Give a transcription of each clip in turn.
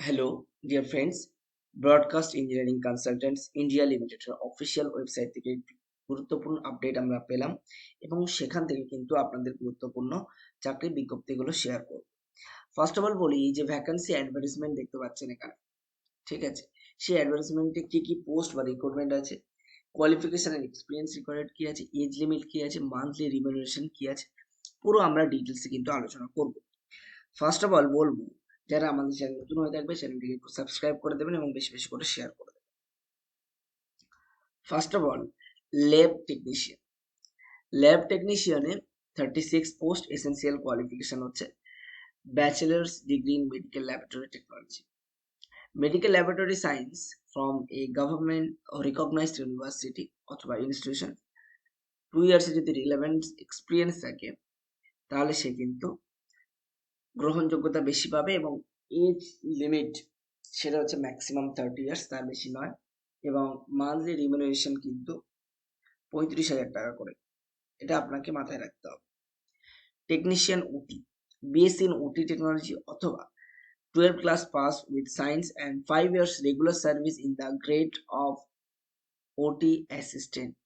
Hello dear friends broadcast engineering consultants India লিমিটেডের official website থেকে গুরুত্বপূর্ণ আপডেট আমরা পেলাম এবং সেখান থেকে কিন্তু আপনাদের গুরুত্বপূর্ণ চাকরির বিজ্ঞপ্তিগুলো শেয়ার করব। ফার্স্ট অফ অল বলি যে ভ্যাকান্সি অ্যাডভার্টাইজমেন্ট দেখতে পাচ্ছেন এখানে, ঠিক আছে? সেই অ্যাডভার্টাইজমেন্টে কি কি পোস্ট বা রিক্রুটমেন্ট আছে? কোয়ালিফিকেশন এন্ড এক্সপিরিয়েন্স রিকোয়ার্ড কি আছে? এজ লিমিট কি আছে? মান্থলি রিমিউনারেশন কি আছে? পুরো আমরা ডিটেলসে কিন্তু আলোচনা করব। ফার্স্ট অফ অল বলব যারা আমাদের চ্যানেল নতুন হয়ে থাকবে চ্যানেলটিকে একটু সাবস্ক্রাইব করে দেবেন এবং বেশি বেশি করে শেয়ার করে দেবেন। First of all lab technician lab টেকনিশিয়ানে thirty six post essential qualification হচ্ছে। Bachelors degree in medical laboratory technology medical laboratory science from a government recognised university অথবা ইনস্টিটিউশন টু ইয়ার্সে যদি রিলেভেন্ট এক্সপিরিয়েন্স থাকে, তাহলে সে কিন্তু গ্রহণযোগ্যতা বেশি পাবে এবং এজ লিমিট সেটা হচ্ছে ম্যাক্সিমাম থার্টি ইয়ার্স তার বেশি নয়। এবং মান্থলি রিমুনারেশন কিন্তু পঁয়ত্রিশ হাজার টাকা করে। এটা আপনাকে মাথায় রাখতে হবে। Technician OT BSc in OT technology অথবা twelve class pass with science and five years regular service in the grade of OT assistant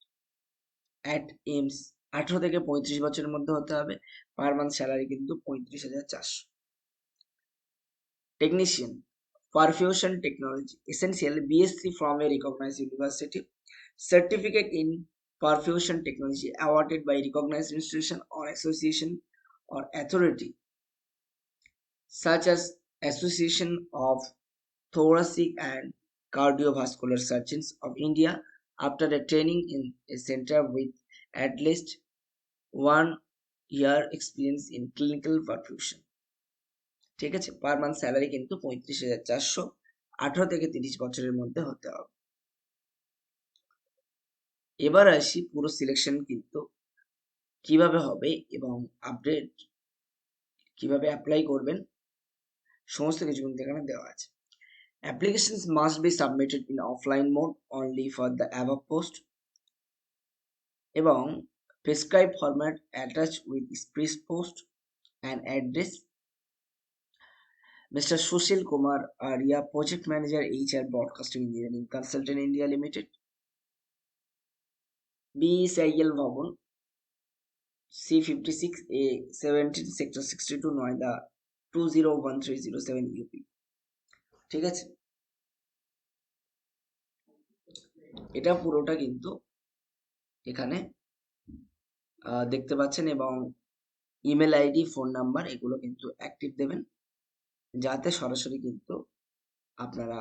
at AIIMS আঠারো থেকে পঁয়ত্রিশ বছরের মধ্যে হতে হবে। পার মান্থ স্যালারি কিন্তু পঁয়ত্রিশ হাজার চারশো। Technician perfusion technology essential BSc from a recognise university certificate in perfusion technology awarded by recognise institution or association or authority such as association of thoracic and cardiovascular surgeons of India after a training in a centre with at least one year experience in clinical perfusion ঠিক আছে? Per month salary কিন্তু পঁয়ত্রিশ হাজার চারশো আঠারো থেকে তিরিশ বছরের মধ্যে হতে হবে। এবার আসি পুরো সিলেকশন কিন্তু কীভাবে হবে এবং আপডেট কীভাবে অ্যাপ্লাই করবেন, সমস্ত কিছু কিন্তু এখানে দেওয়া আছে। Applications must be submitted in offline mode only for the above post এবং prescribe format attach with স্প্রেস post and address Mr. Sushil Kumar Arya, Project Manager, HR Broadcasting Engineering Consultant India Limited. Sixty two Noida two zero one three zero seven UP ঠিক আছে এটা পুরোটা কিন্তু এখানে দেখতে পাচ্ছেন এবং ইমেল আইডি ফোন নাম্বার এগুলো কিন্তু অ্যাক্টিভ দেবেন। যাতে সরাসরি কিন্তু আপনারা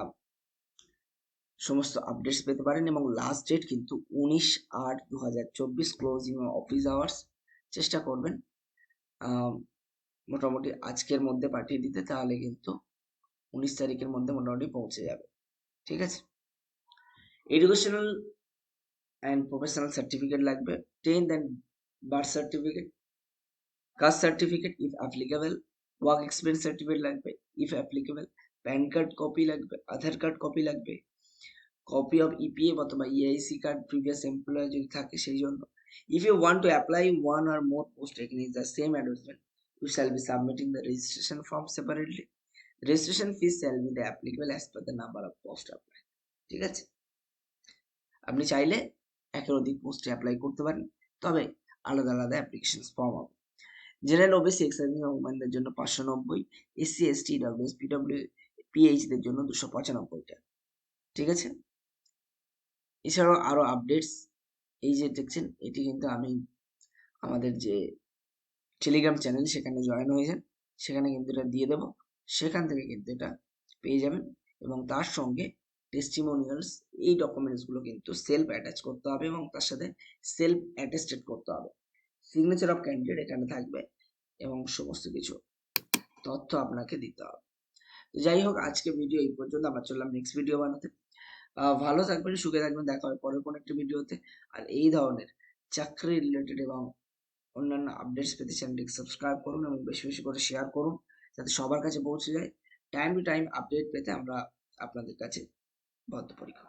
সমস্ত আপডেটস পেতে পারেন এবং লাস্ট ডেট কিন্তু উনিশ আট দু হাজার চব্বিশ ক্লোজিং অফিস আওয়ার্স চেষ্টা করবেন। মোটামুটি আজকের মধ্যে পাঠিয়ে দিতে, তাহলে কিন্তু উনিশ তারিখের মধ্যে মোটামুটি পৌঁছে যাবে। ঠিক আছে? এডুকেশনাল অ্যান্ড প্রফেশনাল সার্টিফিকেট লাগবে। Tenth and birth certificate caste certificate if applicable work experience certificate লাগবে if applicable PAN card copy লাগবে আধার কার্ড কপি লাগবে কপি অফ ইপিএফ অথবা ইআইসি কার্ড প্রিভিয়াস এমপ্লয়ার যদি থাকে সেই জন্য। If you want to apply one or more post taking the same advertisement you shall be submitting the registration form separately. Registration fees shall be the applicable as per the number of post applied, ঠিক আছে? আপনি চাইলে একের অধিক পোস্টে apply করতে পারেন। তবে আলাদা আলাদা অ্যাপ্লিকেশন ফর্ম হবে। জেনারেল ওবিসি এক্সাইজিং ওমেনদের জন্য পাঁচশো নব্বই এসসি এসটি ডাব্লিউএস পিডব্লিউ পিএইচদের জন্য দুশো পঁচানব্বইটা। ঠিক আছে? এছাড়াও আরও আপডেটস এই যে দেখছেন, এটি কিন্তু আমি আমাদের যে টেলিগ্রাম চ্যানেল সেখানে জয়েন হয়ে যান সেখানে কিন্তু এটা দিয়ে দেবো। সেখান থেকে কিন্তু এটা পেয়ে যাবেন এবং তার সঙ্গে টেস্টিমোনিয়ালস এই ডকুমেন্টসগুলো কিন্তু সেলফ অ্যাটাচ করতে হবে এবং তার সাথে সেলফ অ্যাটেস্টেড করতে হবে। সিগনেচার অফ ক্যান্ডিডেট এখানে থাকবে এবং সমস্ত কিছু তথ্য আপনাকে দিতে হবে। তো যাই হোক, আজকে ভিডিও এই পর্যন্ত, আমরা চললাম নেক্সট ভিডিও বানাতে। ভালো থাকবেন, সুখে থাকবেন, দেখা হবে পরের কোনো একটা ভিডিওতে আর এই ধরনের চাকরি রিলেটেড এবং অন্যান্য আপডেটস পেতে চ্যানেলটিকে সাবস্ক্রাইব করুন এবং বেশি বেশি করে শেয়ার করুন, যাতে সবার কাছে পৌঁছে যায়। টাইম টু টাইম আপডেট পেতে আমরা আপনাদের কাছে বদ্ধপরিকর।